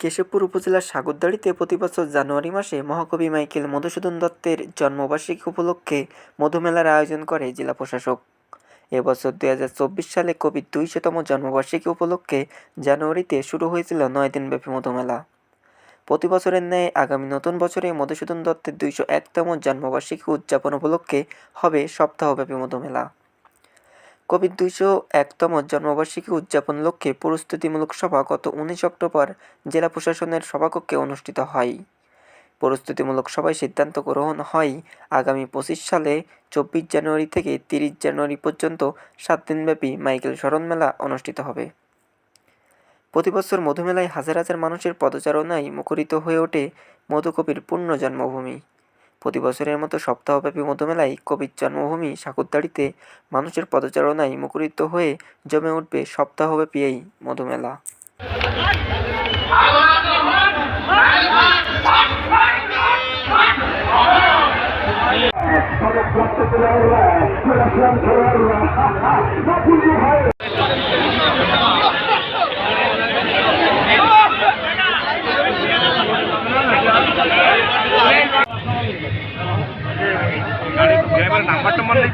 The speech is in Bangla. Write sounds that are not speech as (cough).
কেশবপুর উপজেলার সাগরদাড়িতে প্রতিবছর জানুয়ারি মাসে মহাকবি মাইকেল মধুসূদন দত্তের জন্মবার্ষিকী উপলক্ষে মধুমেলার আয়োজন করে জেলা প্রশাসক। এবছর দুই হাজার চব্বিশ সালে কবির দুইশতম জন্মবার্ষিকী উপলক্ষে জানুয়ারিতে শুরু হয়েছিল নয় দিনব্যাপী মধুমেলা। প্রতি বছরের ন্যায় আগামী নতুন বছরে মধুসূদন দত্তের দুইশো একতম জন্মবার্ষিকী উদযাপন উপলক্ষে হবে সপ্তাহব্যাপী মধুমেলা। কবির দুইশো একতম জন্মবার্ষিকী উদযাপন লক্ষ্যে প্রস্তুতিমূলক সভা গত উনিশ অক্টোবর জেলা প্রশাসনের সভাকক্ষে অনুষ্ঠিত হয়। প্রস্তুতিমূলক সভায় সিদ্ধান্ত গ্রহণ হয় আগামী পঁচিশ সালে চব্বিশ জানুয়ারি থেকে তিরিশ জানুয়ারি পর্যন্ত সাত দিনব্যাপী মাইকেল স্মরণ মেলা অনুষ্ঠিত হবে। প্রতিবছর মধুমেলায় হাজার হাজার মানুষের পদচারণায় মুখরিত হয়ে ওঠে মধুকবির পূর্ণ জন্মভূমি। প্রতি বছরের মতো সপ্তাহব্যাপী মধুমেলায় কবির জন্মভূমি সাকুরদাড়িতে মানুষের পদচারণায় মুখরিত হয়ে জমে উঠবে সপ্তাহব্যাপী এই মধুমেলা (laughs) ড্রাইভারের নাম্বার টাম্বার নেই